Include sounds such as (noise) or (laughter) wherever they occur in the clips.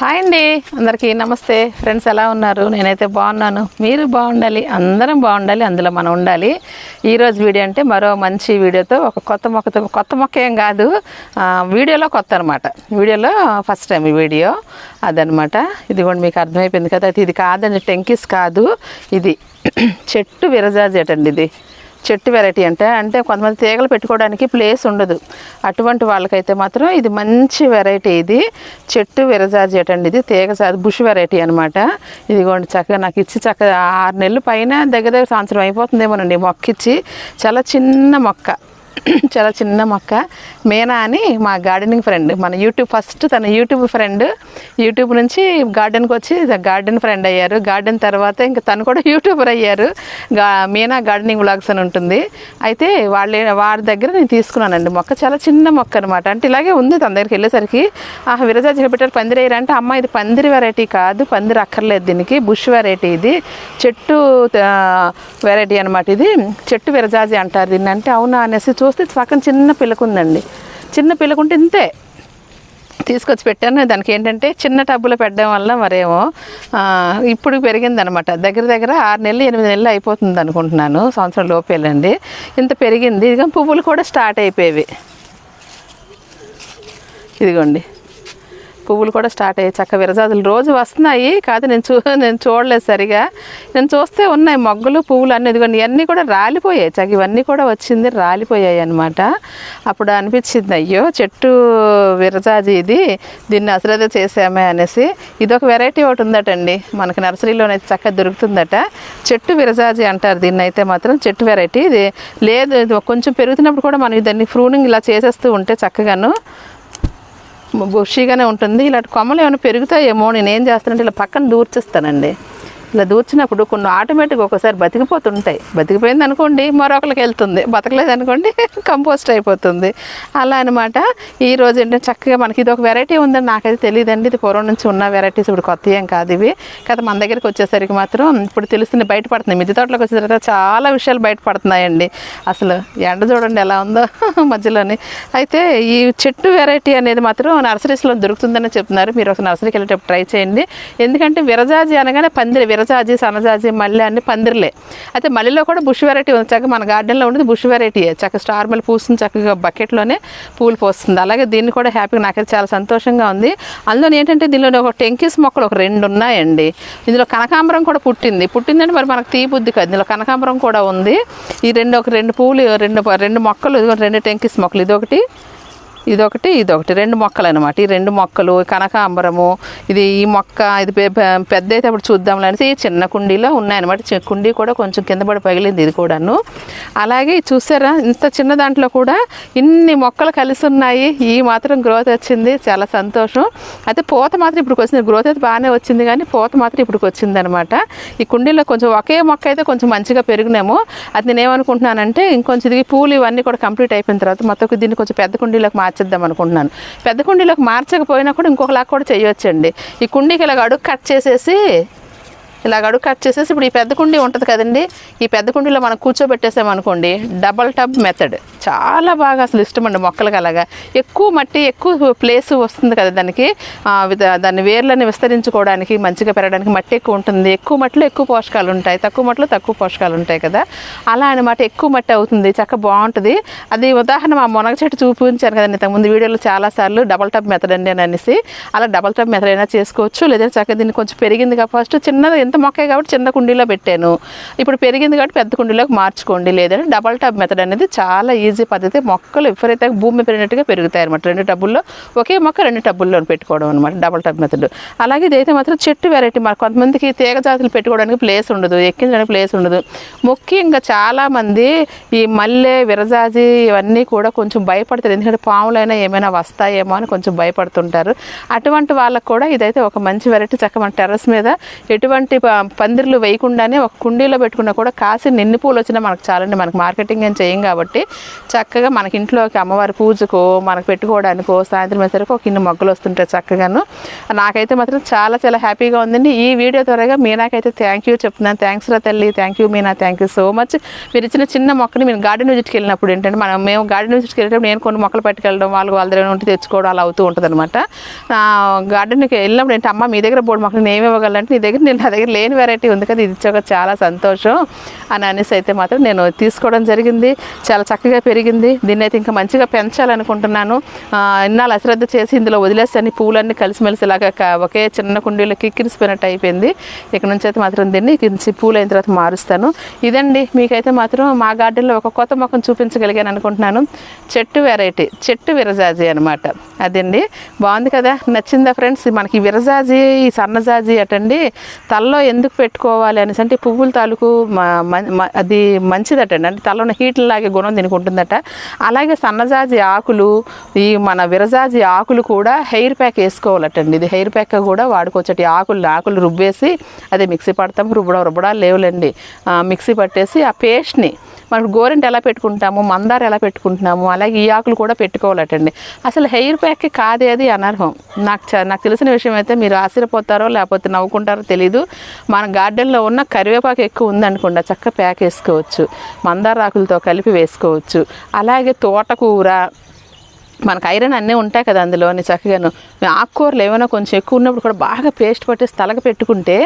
Hi అండి. అందరికీ నమస్తే. ఫ్రెండ్స్ ఎలా ఉన్నారు? నేనైతే బాగున్నాను. మీరు బాగుండాలి అందరం బాగుండాలి అందులో మనం ఉండాలి. ఈరోజు వీడియో అంటే మరో మంచి వీడియోతో ఒక కొత్త మొక్కతో కొత్త మొక్క ఏం కాదు. వీడియోలో కొత్త అనమాట వీడియోలో ఫస్ట్ టైం ఈ వీడియో అదనమాట ఇది కూడా మీకు అర్థమైపోయింది కదా. ఇది కాదండి టెంకిస్ కాదు. ఇది (clears throat) చెట్టు విరజాజేటండి ఇది. చెట్టు వెరైటీ అంటే అంటే కొంతమంది తీగలు పెట్టుకోవడానికి ప్లేస్ ఉండదు. అటువంటి వాళ్ళకైతే మాత్రం ఇది మంచి వెరైటీ ఇది. చెట్టు విరజాజేట్ అండి ఇది తీగ జా- బుష్ వెరైటీ అనమాట ఇదిగోండి చక్కగా నాకు ఇచ్చి చక్కగా ఆరు నెలలు పైన దగ్గర దగ్గర సంవత్సరం అయిపోతుందేమోనండి మొక్క ఇచ్చి చాలా చిన్న మొక్క. చాలా చిన్న మొక్క. మీనా అని మా గార్డెనింగ్ ఫ్రెండ్ మన యూట్యూబ్ ఫస్ట్ తన యూట్యూబ్ ఫ్రెండ్. యూట్యూబ్ నుంచి గార్డెన్కి వచ్చి గార్డెన్ ఫ్రెండ్ అయ్యారు. గార్డెన్ తర్వాత ఇంకా తను కూడా (laughs) యూట్యూబర్ అయ్యారు. గా మీనా గార్డెనింగ్ వ్లాగ్స్ అని ఉంటుంది. అయితే వాళ్ళ వారి దగ్గర నేను తీసుకున్నానండి మొక్క. చాలా చిన్న మొక్క అనమాట అంటే ఇలాగే ఉంది తన దగ్గరికి వెళ్ళేసరికి. ఆ విరజాజి హెబిటర్ పందిరి వేయరా అంటే అమ్మ ఇది పందిరి వెరైటీ కాదు పందిరి అక్కర్లేదు దీనికి. బుష్ వెరైటీ ఇది. చెట్టు వెరైటీ అనమాట ఇది. చెట్టు విరజాజి అంటారు దీన్ని. అంటే అవునా అనేసి చూస్తే పక్కన చిన్న పిల్లకుందండి చిన్న పిల్లకుంటే ఇంతే. తీసుకొచ్చి పెట్టాను. దానికి ఏంటంటే చిన్న టబ్బులో పెట్టడం వల్ల మరేమో ఇప్పుడు పెరిగింది అనమాట దగ్గర దగ్గర ఆరు నెలలు ఎనిమిది నెలలు అయిపోతుంది అనుకుంటున్నాను. సంవత్సరం లోపేలండి. ఇంత పెరిగింది. ఇదిగో పువ్వులు కూడా స్టార్ట్ అయిపోయేవి. ఇదిగోండి. పువ్వులు కూడా స్టార్ట్ అయ్యాయి. చక్క విరజాజులు రోజు వస్తున్నాయి. కాదు నేను చూ నేను చూడలేదు సరిగా. నేను చూస్తే ఉన్నాయి మొగ్గలు పువ్వులు అన్నీ. ఇదిగోండి ఇవన్నీ కూడా రాలిపోయాయి. చక్క ఇవన్నీ కూడా వచ్చింది రాలిపోయాయి అనమాట అప్పుడు అనిపించింది అయ్యో చెట్టు విరజాజి ఇది. దీన్ని అశ్రద్ధ చేసామే అనేసి. ఇది ఒక వెరైటీ ఒకటి ఉందటండి. మనకి నర్సరీలోనైతే చక్కగా దొరుకుతుందట. చెట్టు విరజాజి అంటారు. దీన్ని అయితే మాత్రం చెట్టు వెరైటీ. ఇది లేదు కొంచెం పెరుగుతున్నప్పుడు కూడా మనం దాన్ని ఫ్రూనింగ్ ఇలా చేసేస్తూ ఉంటే చక్కగాను బుషీగానే ఉంటుంది. ఇలాంటి కొమ్మలు ఏమైనా పెరుగుతాయేమో నేను ఏం చేస్తానంటే ఇలా పక్కన దూర్చేస్తానండి. ఇలా దూర్చినప్పుడు కొన్ని ఆటోమేటిక్గా ఒకసారి బతికిపోతుంటాయి. బతికిపోయింది అనుకోండి మరొకరికి వెళ్తుంది. బతకలేదు అనుకోండి (laughs) కంపోస్ట్ అయిపోతుంది. అలా అనమాట ఈ రోజు ఏంటంటే చక్కగా మనకి ఇది ఒక వెరైటీ ఉందని నాకైతే తెలియదండి. ఇది పూర్వం నుంచి ఉన్న వెరైటీస్ ఇప్పుడు కొత్త ఏం కాదు ఇవి. కదా మన దగ్గరికి వచ్చేసరికి మాత్రం ఇప్పుడు తెలుస్తుంది బయటపడుతుంది మిద్దె తోటలోకి వచ్చిన తర్వాత చాలా విషయాలు బయటపడుతున్నాయండి. అసలు ఎండ చూడండి ఎలా ఉందో (laughs) మధ్యలోని. అయితే ఈ చెట్టు వెరైటీ అనేది మాత్రం నర్సరీస్లో దొరుకుతుందని చెప్తున్నారు. మీరు ఒక నర్సరీకి వెళ్ళేటప్పుడు ట్రై చేయండి. ఎందుకంటే విరజాజి అనగానే పందిరి సన్నజాజి సన్నజాజి మల్లె అన్ని పందిరిలే. అయితే మల్లెలో కూడా బుష్ వెరైటీ ఉంది. చక్కగా మన గార్డెన్లో ఉండేది బుష్ వెరైటీ చక్కగా స్టార్ మల్లె పూస్తుంది చక్కగా బకెట్లోనే పూలు పోస్తుంది. అలాగే దీన్ని కూడా హ్యాపీగా నాకైతే చాలా సంతోషంగా ఉంది. అందులో ఏంటంటే దీనిలో ఒక టెంకిస్ మొక్కలు ఒక రెండు ఉన్నాయండి. ఇందులో కనకాంబరం కూడా పుట్టింది. పుట్టిందంటే మరి మనకు తీ బుద్ధి కాదు. ఇందులో కనకాంబరం కూడా ఉంది. ఈ రెండు ఒక రెండు పూలు రెండు రెండు మొక్కలు రెండు టెంకిస్ మొక్కలు. ఇదొకటి. ఇదొకటి ఇదొకటి. రెండు మొక్కలు అనమాట ఈ రెండు మొక్కలు కనకాంబరము ఇది ఈ మొక్క ఇది పెద్ద అయితే అప్పుడు చూద్దాంలే అనేసి ఈ చిన్న కుండీలో ఉన్నాయన్నమాట. చి- కుండీ కూడా కొంచెం కింద పడి పగిలింది ఇది కూడాను. అలాగే చూసారా ఇంత చిన్న దాంట్లో కూడా ఇన్ని మొక్కలు కలిసి ఉన్నాయి. ఈ మాత్రం గ్రోత్ వచ్చింది. చాలా సంతోషం. అయితే పూత మాత్రం ఇప్పుడు వచ్చింది. గ్రోత్ అయితే బాగానే వచ్చింది కానీ పూత మాత్రం ఇప్పుడు వచ్చింది అనమాట ఈ కుండీలో కొంచెం ఒకే మొక్క అయితే కొంచెం మంచిగా పెరిగినాము. అది నేనేమనుకుంటున్నానంటే ఇంకొంచెం ఇది పూలు ఇవన్నీ కూడా కంప్లీట్ అయిపోయిన తర్వాత మొత్తం దీన్ని కొంచెం పెద్ద కుండీలోకి మార్చిద్దాం అనుకుంటున్నాను. పెద్ద కుండీలోకి మార్చకపోయినా కూడా ఇంకొకలాగా కూడా చేయొచ్చండి. ఈ కుండీకి ఇలాగ అడుగు కట్ చేసేసి ఇలా అడుగు కట్ చేసేసి ఇప్పుడు ఈ పెద్ద కుండీ ఉంటుంది కదండి ఈ పెద్ద కుండీలో మనం కూర్చోబెట్టేసామనుకోండి డబల్ టబ్ మెథడ్ చాలా బాగా అసలు ఇష్టం అండి మొక్కలకు అలాగా. ఎక్కువ మట్టి ఎక్కువ ప్లేస్ వస్తుంది కదా దానికి దాన్ని వేర్లని విస్తరించుకోవడానికి మంచిగా పెరగడానికి మట్టి ఎక్కువ ఉంటుంది. ఎక్కువ మట్టిలో ఎక్కువ పోషకాలు ఉంటాయి. తక్కువ మట్టిలో తక్కువ పోషకాలు ఉంటాయి కదా. అలా అనమాట ఎక్కువ మట్టి అవుతుంది. చక్క బాగుంటుంది. అది ఉదాహరణ మా మునగ చెట్టు చూపించాను కదండి ఇంతకుముందు వీడియోలో చాలాసార్లు డబల్ టబ్ మెథడ్ అండి అని అనేసి. అలా డబల్ టబ్ మెథడ్ అయినా చేసుకోవచ్చు. లేదంటే చక్క దీన్ని కొంచెం పెరిగింది ఫస్ట్ చిన్నది ఎంత మొక్కే కాబట్టి చిన్న కుండీలో పెట్టాను. ఇప్పుడు పెరిగింది కాబట్టి పెద్ద కుండీలోకి మార్చుకోండి. లేదంటే డబల్ టబ్ మెథడ్ అనేది చాలా ఈజీ పద్ధతి. మొక్కలు విపరీతంగా భూమి పెరిగినట్టుగా పెరుగుతాయి అనమాట రెండు టబ్బుల్లో ఒకే మొక్క రెండు టబ్బుల్లో పెట్టుకోవడం అనమాట డబల్ టబ్ మెథడ్ అలాగే ఇదైతే మాత్రం చెట్టు వెరైటీ మరి కొంతమందికి తీగ జాతులు పెట్టుకోవడానికి ప్లేస్ ఉండదు ఎక్కించడానికి ప్లేస్ ఉండదు. ముఖ్యంగా చాలామంది ఈ మల్లె విరజాజి ఇవన్నీ కూడా కొంచెం భయపడతారు. ఎందుకంటే పాములైనా ఏమైనా వస్తాయేమో అని కొంచెం భయపడుతుంటారు. అటువంటి వాళ్ళకు కూడా ఇదైతే ఒక మంచి వెరైటీ చక్క మన టెర్రస్ మీద ఎటువంటి పందిర్లు వేయకుండానే ఒక కుండీలో పెట్టుకున్నా కూడా కాసి నిన్ను పూలు వచ్చినా మనకు చాలండి. మనకు మార్కెటింగ్ అని చేయం కాబట్టి చక్కగా మనకి ఇంట్లోకి అమ్మవారి పూజకో మనకు పెట్టుకోవడానికో సాయంత్రం వేసరికి ఒక ఇన్ని మొగ్గలు వస్తుంటాయి చక్కగాను. నాకైతే మాత్రం చాలా చాలా హ్యాపీగా ఉందండి. ఈ వీడియో త్వరగా మీనాకైతే థ్యాంక్ యూ చెప్తున్నాను. థ్యాంక్స్ రా తల్లి. Thank you Meena. Thank you so much. మీరు ఇచ్చిన చిన్న మొక్కని మీరు గార్డెన్ విజిట్కి వెళ్ళినప్పుడు ఏంటంటే మనం మేము గార్డెన్ విజిట్కి వెళ్ళినప్పుడు నేను కొన్ని మొక్కలు పట్టుకెళ్ళడం వాళ్ళు వాళ్ళ దగ్గర ఉంటే తెచ్చుకోవడం అలా అవుతూ ఉంటుంది అనమాట గార్డెన్కి వెళ్ళినప్పుడు ఏంటి అమ్మ మీ దగ్గర బోర్డు మొక్కలు నేను ఇవ్వగలంటే నీ దగ్గర నేను నా దగ్గర లేని వెరైటీ ఉంది కదా ఇది ఇచ్చాక చాలా సంతోషం అని అనేసి అయితే మాత్రం నేను తీసుకోవడం జరిగింది. చాలా చక్కగా పెరిగింది. దీన్ని అయితే ఇంకా మంచిగా పెంచాలనుకుంటున్నాను. ఇన్నాళ్ళు అశ్రద్ధ చేసి ఇందులో వదిలేస్తాను. పూలన్నీ కలిసిమెలిసి ఇలాగా ఒకే చిన్న కుండీలో కిక్కిరిసిపోయినట్టు అయిపోయింది. ఇక్కడ నుంచి అయితే మాత్రం దీన్ని కించి పూలు అయిన తర్వాత మారుస్తాను. ఇదండి. మీకైతే మాత్రం మా గార్డెన్లో ఒక కొత్త మొక్కను చూపించగలిగాను అనుకుంటున్నాను. చెట్టు వెరైటీ చెట్టు విరజాజి అనమాట అదండి. బాగుంది కదా? నచ్చిందా ఫ్రెండ్స్ మనకి విరజాజీ విరజాజి అటండి. తలలో ఎందుకు పెట్టుకోవాలి అనేసి అంటే పువ్వుల తాలూకు మ- అది మంచిదటండి. అంటే తలలో హీట్ లాగే గుణం దీనికి ఉంటుందట. అలాగే సన్నజాజి ఆకులు ఈ మన విరజాజి ఆకులు కూడా హెయిర్ ప్యాక్ వేసుకోవాలటండి. ఇది హెయిర్ ప్యాక్ కూడా వాడుకోవచ్చట ఆకులు ఆకులు రుబ్బేసి అదే మిక్సీ పడతాం రుబ్బడం రుబ్బడాలు లేవులండి. మిక్సీ పట్టేసి ఆ పేస్ట్ని మనకు గోరెంట్ ఎలా పెట్టుకుంటాము మందార ఎలా పెట్టుకుంటున్నాము అలాగే ఈ ఆకులు కూడా పెట్టుకోవాలటండి. అసలు హెయిర్ ప్యాక్ కాదే అది అనర్హం. నాకు చ- నాకు తెలిసిన విషయం అయితే మీరు ఆశ్చర్యపోతారో లేకపోతే నవ్వుకుంటారో తెలీదు. మన గార్డెన్లో ఉన్న కరివేపాకు ఎక్కువ ఉందనుకోండి చక్కగా చక్క ప్యాక్ వేసుకోవచ్చు. మందార ఆకులతో కలిపి వేసుకోవచ్చు. అలాగే తోటకూర మనకు ఐరన్ అన్నీ ఉంటాయి కదా అందులోని చక్కగాను. ఆకుకూరలు ఏమైనా కొంచెం ఎక్కువ ఉన్నప్పుడు కూడా బాగా పేస్ట్ పట్టేసి తలకి పెట్టుకుంటే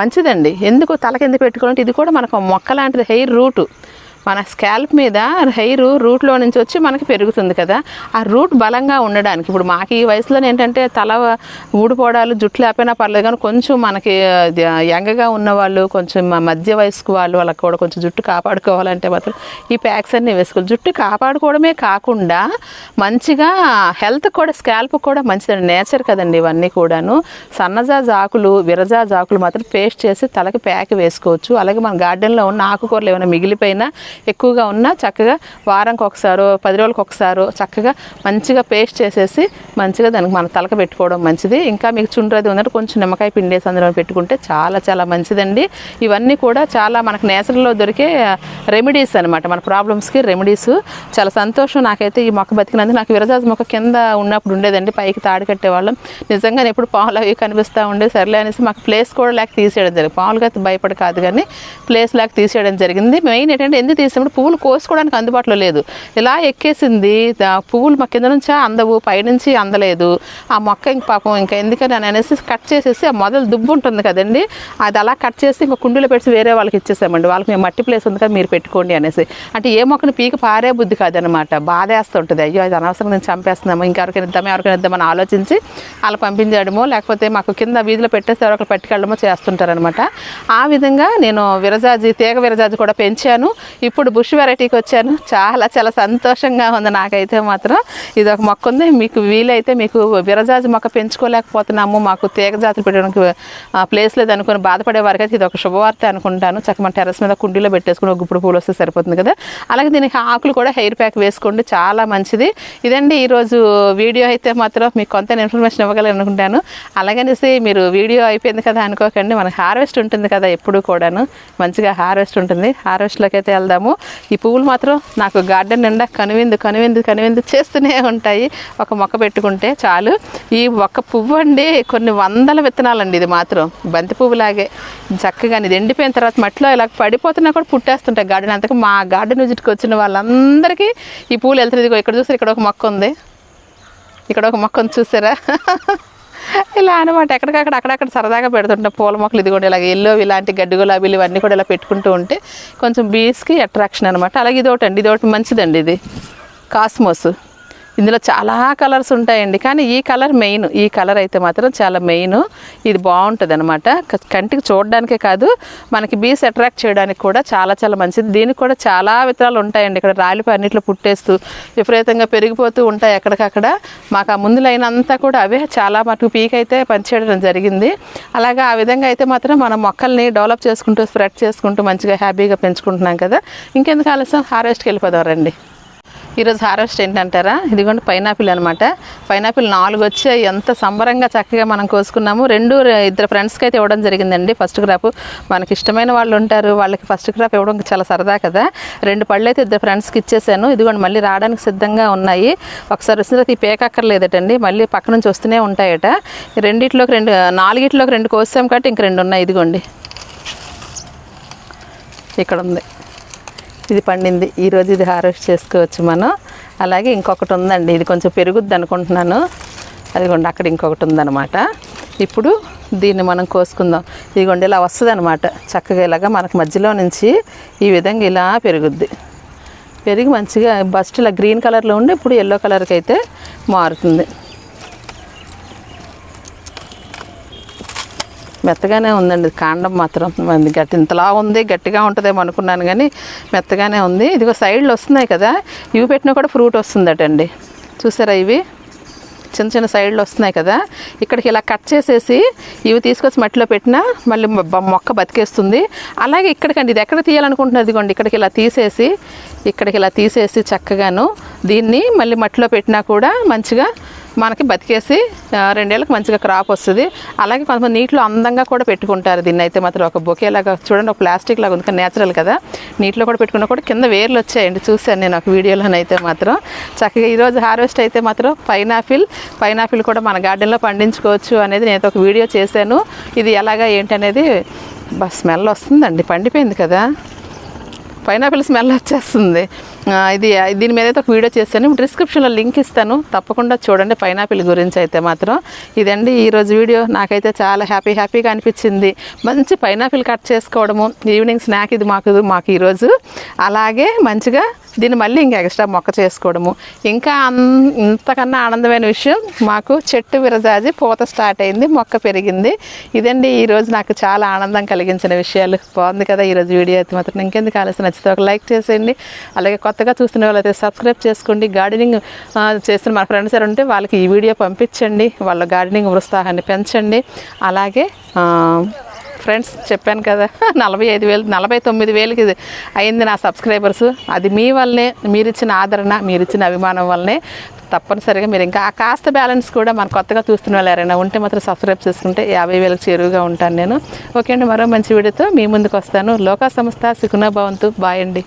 మంచిదండి. ఎందుకు తలకి ఎందుకు పెట్టుకోవాలంటే ఇది కూడా మనకు మొక్క లాంటిది హెయిర్ రూటు. మన స్కాల్ప్ మీద హెయిర్ రూట్లో నుంచి వచ్చి మనకి పెరుగుతుంది కదా. ఆ రూట్ బలంగా ఉండడానికి ఇప్పుడు మాకు ఈ వయసులో ఏంటంటే తల ఊడిపోవడాలు జుట్లు లేకపోయినా పర్లేదు కానీ కొంచెం మనకి అది యంగగా ఉన్నవాళ్ళు కొంచెం మధ్య వయసుకు వాళ్ళు వాళ్ళకి కూడా కొంచెం జుట్టు కాపాడుకోవాలంటే మాత్రం ఈ ప్యాక్స్ అన్నీ వేసుకోవాలి. జుట్టు కాపాడుకోవడమే కాకుండా మంచిగా హెల్త్ కూడా స్కాల్ప్ కూడా మంచిదండి. నేచర్ కదండి ఇవన్నీ కూడాను. సన్నజా ఆకులు విరజా ఆకులు మాత్రం పేస్ట్ చేసి తలకి ప్యాక్ వేసుకోవచ్చు. అలాగే మన గార్డెన్లో ఉన్న ఆకుకూరలు ఏమైనా మిగిలిపోయినా ఎక్కువగా ఉన్నా చక్కగా వారంకి ఒకసారో పది రోజులకు ఒకసారో చక్కగా మంచిగా పేస్ట్ చేసేసి మంచిగా దానికి మన తలక పెట్టుకోవడం మంచిది. ఇంకా మీకు చుండ్రది ఉందంటే కొంచెం నిమ్మకాయ పిండేసి అందులో పెట్టుకుంటే చాలా చాలా మంచిదండి. ఇవన్నీ కూడా చాలా మనకు నేచురల్లో దొరికే రెమెడీస్ అనమాట మన ప్రాబ్లమ్స్కి రెమెడీస్. చాలా సంతోషం నాకైతే ఈ మొక్క బతికినందుకు. నాకు విరజాజి మొక్క కింద ఉన్నప్పుడు ఉండేదండి. పైకి తాడు కట్టేవాళ్ళం. నిజంగా ఎప్పుడు పాములు అవి కనిపిస్తూ ఉండే సర్లే అనేసి మాకు ప్లేస్ కూడా లేక తీసేయడం జరిగింది. పాములుగా అయితే భయపడి కాదు కానీ ప్లేస్ లేక తీసేయడం జరిగింది. మెయిన్ ఏంటంటే ఎందుకు తీసినప్పుడు పువ్వులు కోసుకోవడానికి అందుబాటులో లేదు. ఇలా ఎక్కేసింది పువ్వులు మా కింద నుంచే అందవు పైనుంచి అందలేదు. ఆ మొక్క ఇంక పాపం ఇంకా ఎందుకని అని అనేసి కట్ చేసేసి ఆ మొదలు దుబ్బు ఉంటుంది కదండి. అది అలా కట్ చేసి ఇంకా కుండీలో పెట్టి వేరే వాళ్ళకి ఇచ్చేసామండి. వాళ్ళకి మేము మట్టి ప్లేస్ ఉంది కదా మీరు పెట్టుకోండి అనేసి. అంటే ఏ మొక్కని పీక పారే బుద్ధి కాదనమాట. బాధేస్తుంటుంది అయ్యో అది అనవసరం నేను చంపేస్తున్నాము ఇంకెవరికైనా ఇద్దామో ఎవరికైనా ఇద్దామని ఆలోచించి అలా పంపించడమో లేకపోతే మాకు కింద వీధిలో పెట్టేస్తే ఎవరికి పట్టుకెళ్ళడమో చేస్తుంటారనమాట. ఆ విధంగా నేను విరజాజి తీగ విరజాజి కూడా పెంచాను. ఇప్పుడు బుష్ వెరైటీకి వచ్చాను. చాలా చాలా సంతోషంగా ఉంది నాకైతే మాత్రం. ఇది ఒక మొక్క ఉంది. మీకు వీలైతే మీకు విరజాజి మొక్క పెంచుకోలేకపోతున్నాము. మాకు తీగ జాతులు పెట్టడానికి ప్లేస్ లేదు అనుకుని బాధపడే వారికి అయితే ఇది ఒక శుభవార్త అనుకుంటాను. చక్కగా మన టెరస్ మీద కుండీలో పెట్టేసుకుని ఒక గుప్పుడు పూలు వస్తే సరిపోతుంది కదా. అలాగే దీనికి ఆకులు కూడా హెయిర్ ప్యాక్ వేసుకోండి. చాలా మంచిది. ఇదండి ఈరోజు వీడియో అయితే మాత్రం మీకు కొంత ఇన్ఫర్మేషన్ ఇవ్వగలను అనుకుంటాను. అలాగనేసి మీరు వీడియో అయిపోయింది కదా అనుకోకండి. మనకి హార్వెస్ట్ ఉంటుంది కదా ఎప్పుడు కూడాను. మంచిగా హార్వెస్ట్ ఉంటుంది. హార్వెస్ట్లోకి అయితే వెళ్దాం. వెళ్దాము ఈ పువ్వులు మాత్రం నాకు గార్డెన్ నిండా కనువిందు కనువిందు కనువిందు చేస్తూనే ఉంటాయి. ఒక మొక్క పెట్టుకుంటే చాలు. ఈ ఒక్క పువ్వు అండి కొన్ని వందల విత్తనాలండి ఇది మాత్రం. బంతి పువ్వులాగే. చక్కగా ఇది ఎండిపోయిన తర్వాత మట్టిలో ఇలా పడిపోతున్నా కూడా పుట్టేస్తుంటాయి గార్డెన్. అంతకు మా గార్డెన్ విజిట్కి వచ్చిన వాళ్ళందరికీ ఈ పూలు వెళ్తుంది ఇదిగో ఇక్కడ చూసారు ఇక్కడ ఒక మొక్క ఉంది. ఇక్కడ ఒక మొక్కను చూసారా? (laughs) ఇలా అనమాట ఎక్కడికక్కడ అక్కడక్కడ సరదాగా పెడుతుంటాం పూల మొక్కలు ఇదిగోండి ఇలాగ ఎల్లో ఇలాంటి గడ్డి గులాబీలు ఇవన్నీ కూడా ఇలా పెట్టుకుంటూ ఉంటే కొంచెం బీస్కి అట్రాక్షన్ అనమాట అలాగే ఇదొకటి అండి ఇదొకటి మంచిదండి ఇది. కాస్మోస్ ఇందులో చాలా కలర్స్ ఉంటాయండి. కానీ ఈ కలర్ మెయిన్. ఈ కలర్ అయితే మాత్రం చాలా మెయిన్. ఇది బాగుంటుంది అనమాట కంటికి చూడడానికే కాదు మనకి బీస్ అట్రాక్ట్ చేయడానికి కూడా చాలా చాలా మంచిది. దీనికి కూడా చాలా విత్తనాలు ఉంటాయండి. ఇక్కడ రాలిపోయి అన్నిట్లో పుట్టేస్తూ విపరీతంగా పెరిగిపోతూ ఉంటాయి ఎక్కడికక్కడ. మాకు ఆ ముందు లైన్ అంతా కూడా అవే. చాలా మటుకు పీక్ అయితే పనిచేయడం జరిగింది. అలాగా ఆ విధంగా అయితే మాత్రం మనం మొక్కల్ని డెవలప్ చేసుకుంటూ స్ప్రెడ్ చేసుకుంటూ మంచిగా హ్యాపీగా పెంచుకుంటున్నాం కదా. ఇంకెందుకు ఆలస్యం? హార్వెస్ట్కి వెళ్ళిపోదాం రండి. ఈరోజు హార్వెస్ట్ ఏంటంటారా? ఇదిగోండి పైనాపిల్ అనమాట పైనాపిల్ నాలుగు వచ్చాయి. ఎంత సంబరంగా చక్కగా మనం కోసుకున్నాము. రెండు ఇద్దరు ఫ్రెండ్స్కి అయితే ఇవ్వడం జరిగిందండి ఫస్ట్ క్రాప్. మనకి ఇష్టమైన వాళ్ళు ఉంటారు. వాళ్ళకి ఫస్ట్ క్రాప్ ఇవ్వడం చాలా సరదా కదా. రెండు పళ్ళు అయితే ఇద్దరు ఫ్రెండ్స్కి ఇచ్చేసాను. ఇదిగోండి మళ్ళీ రావడానికి సిద్ధంగా ఉన్నాయి. ఒకసారి వచ్చిన తర్వాత ఈ పేకక్కర్లేదటండి మళ్ళీ పక్క నుంచి వస్తూనే ఉంటాయట. రెండిట్లోకి రెండు నాలుగిట్లోకి రెండు కోసాం కాబట్టి ఇంక రెండు ఉన్నాయి. ఇదిగోండి. ఇక్కడ ఉంది. ఇది పండింది. ఈరోజు ఇది హార్వెస్ట్ చేసుకోవచ్చు మనం. అలాగే ఇంకొకటి ఉందండి. ఇది కొంచెం పెరుగుద్ది అనుకుంటున్నాను. అదిగోండి అక్కడ ఇంకొకటి ఉందన్నమాట. ఇప్పుడు దీన్ని మనం కోసుకుందాం. ఇదిగోండి ఇలా వస్తుంది అనమాట చక్కగా ఇలాగా మనకు మధ్యలో నుంచి ఈ విధంగా ఇలా పెరుగుద్ది. పెరిగి మంచిగా ఫస్ట్ ఇలా గ్రీన్ కలర్లో ఉండి ఇప్పుడు ఎల్లో కలర్కి అయితే మారుతుంది. మెత్తగానే ఉందండి కాండం మాత్రం. గట్టి ఇంతలా ఉంది గట్టిగా ఉంటుందేమో అనుకున్నాను కానీ మెత్తగానే ఉంది. ఇదిగో సైడ్లు వస్తున్నాయి కదా ఇవి పెట్టినా కూడా ఫ్రూట్ వస్తుందటండి. చూసారా ఇవి? చిన్న చిన్న సైడ్లు వస్తున్నాయి కదా. ఇక్కడికి ఇలా కట్ చేసేసి ఇవి తీసుకొచ్చి మట్టిలో పెట్టినా మళ్ళీ మొక్క బతికేస్తుంది. అలాగే ఇక్కడికండి ఇది ఎక్కడ తీయాలనుకుంటున్నది ఇదిగోండి ఇక్కడికి ఇలా తీసేసి ఇక్కడికి ఇలా తీసేసి చక్కగాను దీన్ని మళ్ళీ మట్టిలో పెట్టినా కూడా మంచిగా మనకి బతికేసి రెండేళ్ళకి మంచిగా క్రాప్ వస్తుంది. అలాగే కొంతమంది నీటిలో అందంగా కూడా పెట్టుకుంటారు. దీన్ని అయితే మాత్రం ఒక బొకే లాగా చూడండి ఒక ప్లాస్టిక్ లాగా ఉంది కానీ నేచురల్ కదా. నీటిలో కూడా పెట్టుకున్నా కూడా కింద వేర్లు వచ్చాయండి చూశాను నేను ఒక వీడియోలోనైతే మాత్రం. చక్కగా ఈరోజు హార్వెస్ట్ అయితే మాత్రం పైనాపిల్ పైనాపిల్ కూడా మన గార్డెన్లో పండించుకోవచ్చు అనేది నేను ఒక వీడియో చేశాను. ఇది ఎలాగా ఏంటనేది స్మెల్ వస్తుందండి పండిపోయింది కదా. పైనాపిల్ స్మెల్ వచ్చేస్తుంది. ఇది దీని మీద అయితే ఒక వీడియో చేస్తాను. డిస్క్రిప్షన్లో లింక్ ఇస్తాను. తప్పకుండా చూడండి పైనాపిల్ గురించి అయితే మాత్రం. ఇదండి ఈరోజు వీడియో. నాకైతే చాలా హ్యాపీ హ్యాపీగా అనిపించింది. మంచి పైనాపిల్ కట్ చేసుకోవడము ఈవినింగ్ స్నాక్ ఇది మాకు మాకు ఈరోజు అలాగే మంచిగా దీన్ని మళ్ళీ ఇంకా ఎక్స్ట్రా మొక్క చేసుకోవడము. ఇంకా ఇంతకన్నా ఆనందమైన విషయం మాకు చెట్టు విరజాజి పూత స్టార్ట్ అయింది మొక్క పెరిగింది. ఇదండి ఈరోజు నాకు చాలా ఆనందం కలిగించిన విషయాలు. బాగుంది కదా ఈరోజు వీడియో అయితే మాత్రం. ఇంకెందుకు ఆలస్యం? నచ్చితే ఒక లైక్ చేసేయండి. అలాగే కొత్తగా చూస్తున్న వాళ్ళైతే సబ్స్క్రైబ్ చేసుకోండి. గార్డెనింగ్ చేస్తున్న మా ఫ్రెండ్స్ ఎవరు ఉంటే వాళ్ళకి ఈ వీడియో పంపించండి. వాళ్ళ గార్డెనింగ్ ఉత్సాహాన్ని పెంచండి. అలాగే ఫ్రెండ్స్ చెప్పాను కదా నలభై ఐదు వేలు నలభై తొమ్మిది వేలకి అయింది నా సబ్స్క్రైబర్స్. అది మీ వల్లనే మీరిచ్చిన ఆదరణ మీరిచ్చిన అభిమానం వల్లనే తప్పనిసరిగా మీరు ఇంకా ఆ కాస్త బ్యాలెన్స్ కూడా మన కొత్తగా చూస్తున్న వాళ్ళు ఎవరైనా ఉంటే మాత్రం సబ్స్క్రైబ్ చేసుకుంటే యాభై వేలకు చేరువుగా ఉంటాను నేను. ఓకే అండి మరో మంచి వీడియోతో మీ ముందుకు వస్తాను. లోకా సంస్థ సుఖనా భవంతు. బాయ్ అండి.